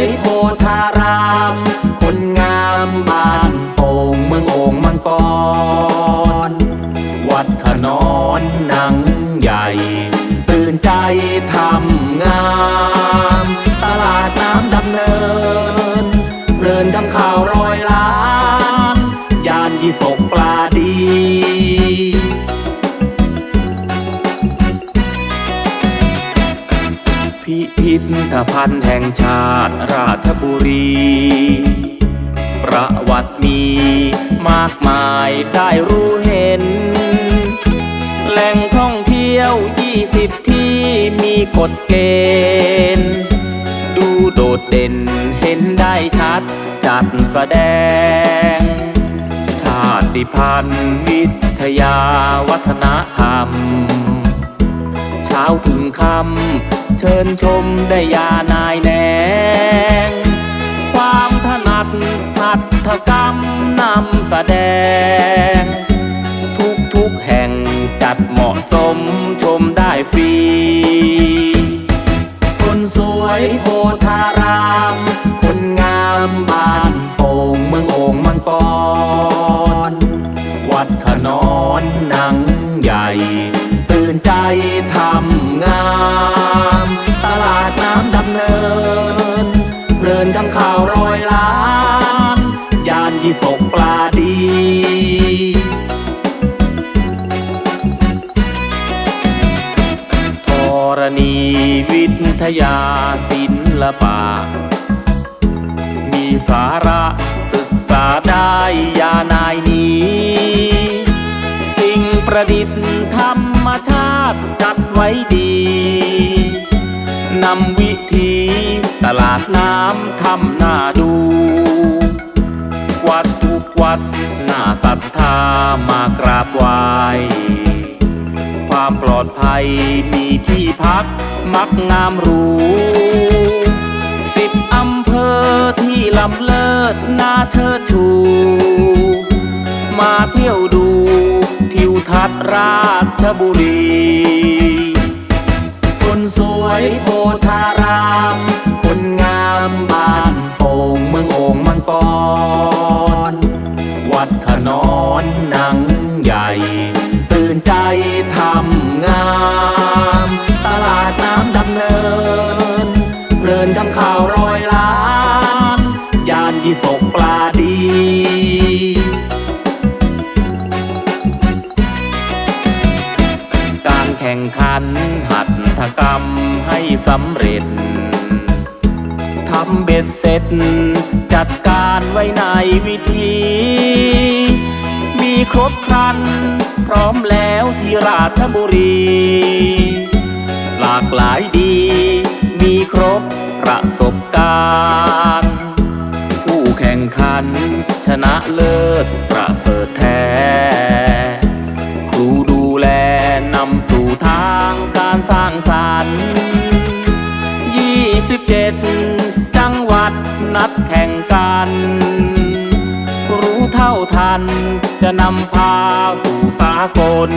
ยโพธาราม คนงามบ้านโป่งเมืองโอ่งมังกร วัดขนอนหนังใหญ่ ตื่นใจทำงาน พิพิธภัณฑ์แห่งชาติราชบุรี ประวัติมีมากมายได้รู้เห็น แหล่งท่องเที่ยว 20 ที่มีกฎเกณฑ์ ดูโดดเด่นเห็นได้ชัดจัดแสดง ชาติพันธุ์วิทยาวัฒนธรรม เช้าถึงค่ำ เชิญชมได้ยานายแนง ความถนัดหัตถกรรมนำแสดง ทุกทุกแห่งจัดเหมาะสมชมได้ฟรี คนสวยโพธาราม คนงามบ้านโป่งเมืองโอ่งมังกร วัดขนอนหนังใหญ่ ตื่นใจทำ นินเพลินทั้งข่าวร้อยล้าน ยานยี่สกปลาดีธรณีวิทยาศิลปะ มีสาระศึกษาได้ยานายนี้ สิ่งประดิษฐ์ธรรมชาติจัดไว้ดี นำวิธี ลาดน้ำทำหน้าดู วัดทุกวัดน่าศรัทธามากราบไหว้ความปลอดภัยมีที่พักมักงามรูสิบอำเภอที่ลำเลิศน่าเชิดชู มาเที่ยวดูทิวทัศน์ราชบุรี วัดขนอนหนังใหญ่ ตื่นใจทำงาม ตลาดน้ำดำเนินเพลินทั้งข่าวร้อยล้านยานยี่สกปลาดีการแข่งขันหัตถกรรมให้สำเร็จำเบ็ดเสร็จ จัดการไว้ในวิธี มีครบครัน พร้อมแล้วที่ราชบุรี หลากหลายดี มีครบประสบการณ์ ผู้แข่งขัน ชนะเลิศประเสริฐแท้ครูดูแลนำสู่ทางการสร้างสรรค์ 27จังหวัดนัด แข่งกัน รู้เท่าทัน จะนำพาสู่สากล